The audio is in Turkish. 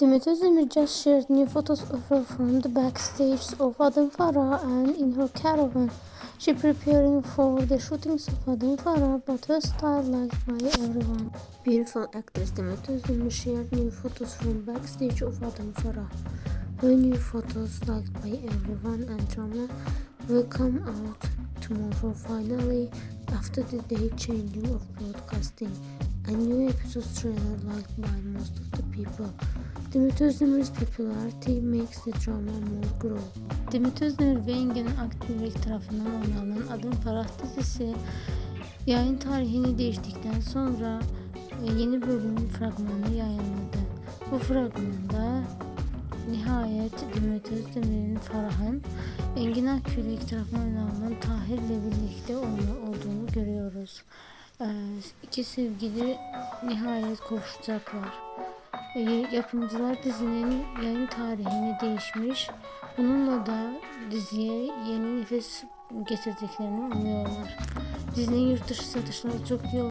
Demet Özdemir just shared new photos of her from the backstage of Adam Farah and in her caravan. She preparing for the shootings of Adam Farah, but her style liked by everyone. Beautiful actress Demet Özdemir shared new photos from backstage of Adam Farah. Her new photos liked by everyone and drama will come out tomorrow finally after the day changing of broadcasting. A new episode trailer liked by most of the people. Demet Özdemir's popularity makes the drama more grow. Demet Özdemir ve Engin Aktürk tarafından oynanan Adım Farah dizisi yayın tarihini değiştikten sonra e, yeni bölüm fragmanı yayınladı. Bu fragmanda nihayet Demet Özdemir'in Farah'ın Engin Akyürek tarafından oynanan Tahir'le birlikte olma- olduğunu görüyoruz. Ee, iki sevgili nihayet kavuşacaklar. Ee, yapımcılar dizinin yayın tarihini değişmiş. Bununla da diziye yeni nefes getirdiklerini umuyorlar. Dizinin yurt dışı satışları çok iyi